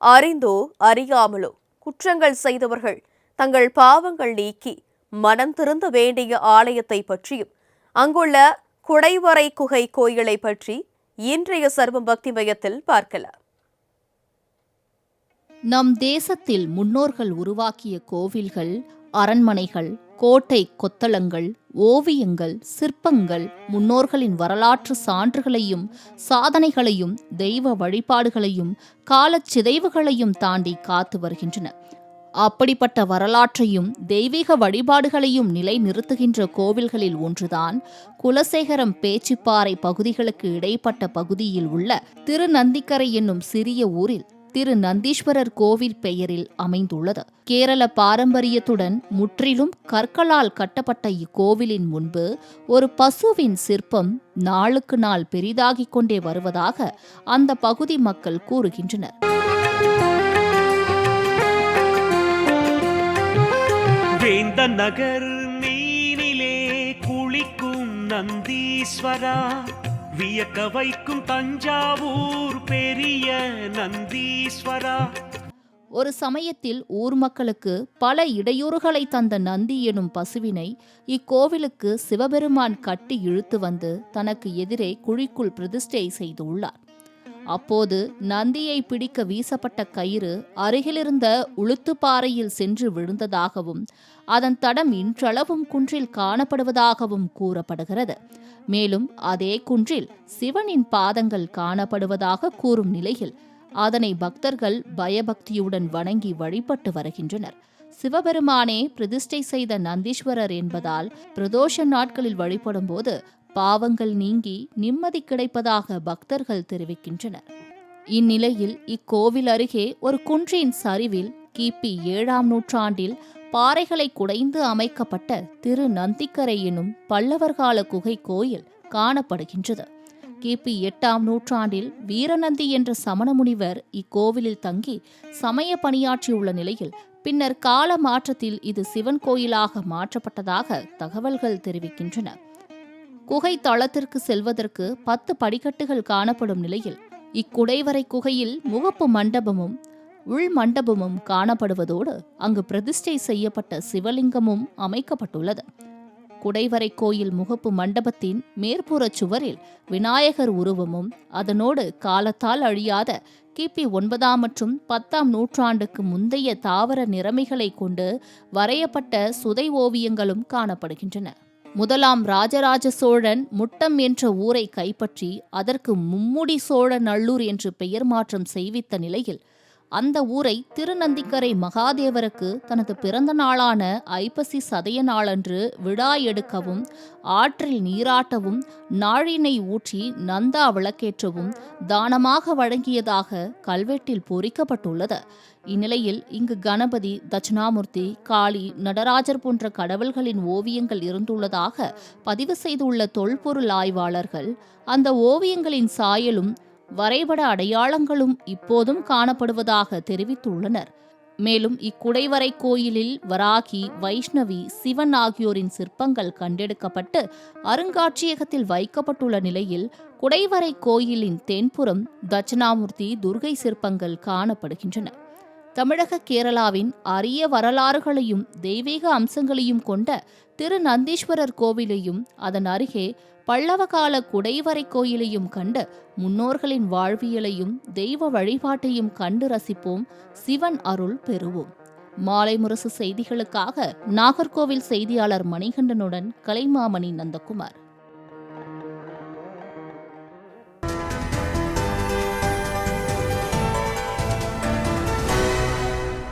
அறிந்தோ அறியாமலோ குற்றங்கள் செய்தவர்கள் தங்கள் பாவங்கள் நீக்கி மனம் திருந்த வேண்டிய ஆலயத்தை பற்றியும் அங்குள்ள குடைவரை குகை கோயிலை பற்றி இன்றைய சர்வம் பக்தி மையத்தில் பார்க்கலாம். நம் தேசத்தில் முன்னோர்கள் உருவாக்கிய கோவில்கள் அரண்மனைகள் கோட்டை கொத்தளங்கள் ஓவியங்கள் சிற்பங்கள் முன்னோர்களின் வரலாற்று சான்றுகளையும் சாதனைகளையும் தெய்வ வழிபாடுகளையும் காலச் சிதைவுகளையும் தாண்டி காத்து வருகின்றன. அப்படிப்பட்ட வரலாற்றையும் தெய்வீக வழிபாடுகளையும் நிலைநிறுத்துகின்ற கோவில்களில் ஒன்றுதான் குலசேகரம் பேச்சிப்பாறை பகுதிகளுக்கு இடைப்பட்ட பகுதியில் உள்ள திருநந்திக்கரை என்னும் சிறிய ஊரில் திரு நந்தீஸ்வரர் கோவில் பெயரில் அமைந்துள்ளது. கேரள பாரம்பரியத்துடன் முற்றிலும் கற்களால் கட்டப்பட்ட இக்கோவிலின் முன்பு ஒரு பசுவின் சிற்பம் நாளுக்கு நாள் பெரிதாகிக் கொண்டே வருவதாக அந்த பகுதி மக்கள் கூறுகின்றனர். வேந்த நகர் மீனிலே குளிக்கும் நந்தீஸ்வரா வியக்க வைக்கும் தஞ்சாவூர் பெரிய நந்தீஸ்வரா. ஒரு சமயத்தில் ஊர் மக்களுக்கு பல இடையூறுகளை தந்த நந்தி எனும் பசுவினை இக்கோவிலுக்கு சிவபெருமான் கட்டி இழுத்து வந்து தனக்கு எதிரே குழிக்குள் பிரதிஷ்டை செய்துள்ளார். அப்போது நந்தியை பிடிக்க வீசப்பட்ட கயிறு அருகிலிருந்த உளுத்துப்பாறையில் சென்று விழுந்ததாகவும் அதன் தடம் இன்றளவும் குன்றில் காணப்படுவதாகவும் கூறப்படுகிறது. மேலும் அதே குன்றில் சிவனின் பாதங்கள் காணப்படுவதாக கூறும் நிலையில் அதனை பக்தர்கள் பயபக்தியுடன் வணங்கி வழிபட்டு வருகின்றனர். சிவபெருமானே பிரதிஷ்டை செய்த நந்தீஸ்வரர் என்பதால் பிரதோஷ நாட்களில் வழிபடும்போது பாவங்கள் நீங்கி நிம்மதி கிடைப்பதாக பக்தர்கள் தெரிவிக்கின்றனர். இந்நிலையில் இக்கோவில் அருகே ஒரு குன்றின் சரிவில் கிபி ஏழாம் நூற்றாண்டில் பாறைகளை குடைந்து அமைக்கப்பட்ட திரு நந்திக்கரை எனும் பல்லவர்கால குகை கோயில் காணப்படுகின்றது. கிபி எட்டாம் நூற்றாண்டில் வீரநந்தி என்ற சமண முனிவர் இக்கோவிலில் தங்கி சமய பணியாற்றியுள்ள நிலையில் பின்னர் கால மாற்றத்தில் இது சிவன் கோயிலாக மாற்றப்பட்டதாக தகவல்கள் தெரிவிக்கின்றன. குகை தளத்திற்கு செல்வதற்கு பத்து படிக்கட்டுகள் காணப்படும் நிலையில் இக்குடைவரை குகையில் முகப்பு மண்டபமும் உள் மண்டபமும் காணப்படுவதோடு அங்கு பிரதிஷ்டை செய்யப்பட்ட சிவலிங்கமும் அமைக்கப்பட்டுள்ளது. குடைவரை கோயில் முகப்பு மண்டபத்தின் மேற்புறச் சுவரில் விநாயகர் உருவமும் அதனோடு காலத்தால் அழியாத கிபி ஒன்பதாம் மற்றும் பத்தாம் நூற்றாண்டுக்கு முந்தைய தாவர நிறமைகளை கொண்டு வரையப்பட்ட சுதை ஓவியங்களும் காணப்படுகின்றன. முதலாம் ராஜராஜ சோழன் முட்டம் என்ற ஊரை கைப்பற்றி அதற்கு மும்முடி சோழ நல்லூர் என்று பெயர் மாற்றம் செய்வித்த நிலையில் அந்த ஊரை திருநந்திக்கரை மகாதேவருக்கு தனது பிறந்த நாளான ஐப்பசி சதய நாளன்று விழா எடுக்கவும் ஆற்றில் நீராட்டவும் நாழினை ஊற்றி நந்தா விளக்கேற்றவும் தானமாக வழங்கியதாக கல்வெட்டில் பொறிக்கப்பட்டுள்ளது. இந்நிலையில் இங்கு கணபதி தட்சிணாமூர்த்தி காளி நடராஜர் போன்ற கடவுள்களின் ஓவியங்கள் இருந்துள்ளதாக பதிவு செய்துள்ள தொல்பொருள் ஆய்வாளர்கள் அந்த ஓவியங்களின் சாயலும் வரைபட அடையாளங்களும் இப்போதும் காணப்படுவதாக தெரிவித்துள்ளனர். மேலும் இக்குடைவரை கோயிலில் வராகி வைஷ்ணவி சிவன் ஆகியோரின் சிற்பங்கள் கண்டெடுக்கப்பட்டு அருங்காட்சியகத்தில் வைக்கப்பட்டுள்ள நிலையில் குடைவரை கோயிலின் தென்புறம் தட்சிணாமூர்த்தி துர்கை சிற்பங்கள் காணப்படுகின்றன. தமிழக கேரளாவின் அரிய வரலாறுகளையும் தெய்வீக அம்சங்களையும் கொண்ட திரு நந்தீஸ்வரர் கோவிலையும் அதன் அருகே பல்லவகால குடைவரை கோயிலையும் கண்டு முன்னோர்களின் வாழ்வியலையும் தெய்வ வழிபாட்டையும் கண்டு ரசிப்போம். சிவன் அருள் பெறுவோம். மாலை முரசு செய்திகளுக்காக நாகர்கோவில் செய்தியாளர் மணிகண்டனுடன் கலைமாமணி நந்தகுமார்.